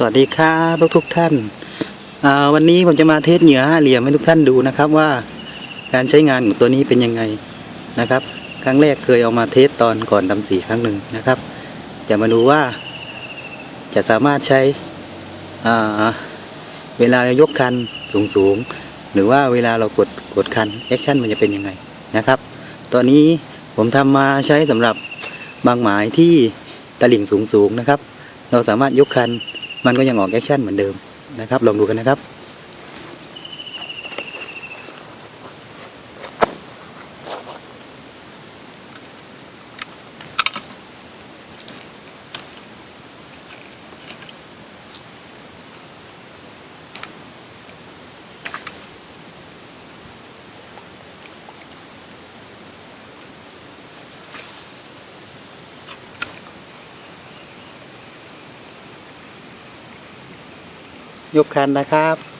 สวัสดีครับทุกทุกท่านอ่าวันนี้ผมจะมาเทสเหยื่อห้าเหลี่ยมให้ทุกท่านดูนะครับว่าการใช้งานของตัวนี้เป็นยังไงนะครับ ครั้งแรกเคยเอามาเทสตอนก่อนทำสีครั้งหนึ่งนะครับจะมาดูว่า จะสามารถใช้อ่าเวลาเรายกคันสูงสูงหรือว่าเวลาเรากดกดคันแอคชั่นมันจะเป็นยังไงนะครับ ตอนนี้ผมทำมาใช้สำหรับบางหมายที่ตลิ่งสูงสูงนะครับ เราสามารถยกคัน มันก็ยังออกแอคชั่นเหมือนเดิมนะครับ ลองดูกันนะครับ ยกคันนะครับ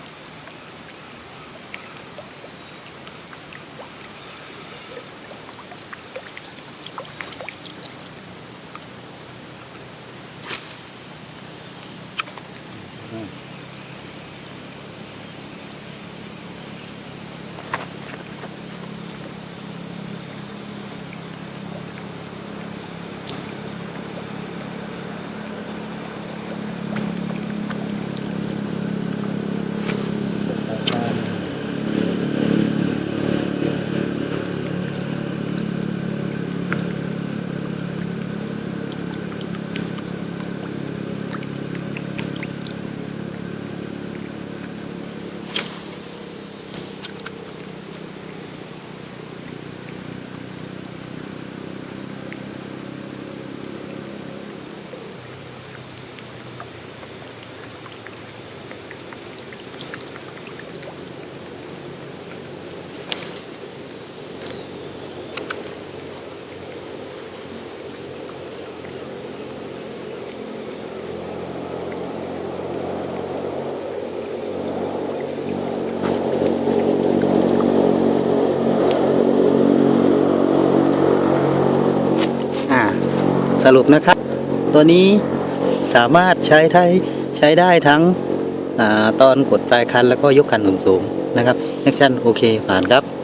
สรุปนะครับ ตัวนี้สามารถใช้ได้ใช้ได้ทั้งอตอนกดปลายคันแล้วก็ยกคันสูงๆนะครับแอคชั่นโอเคผ่านครับ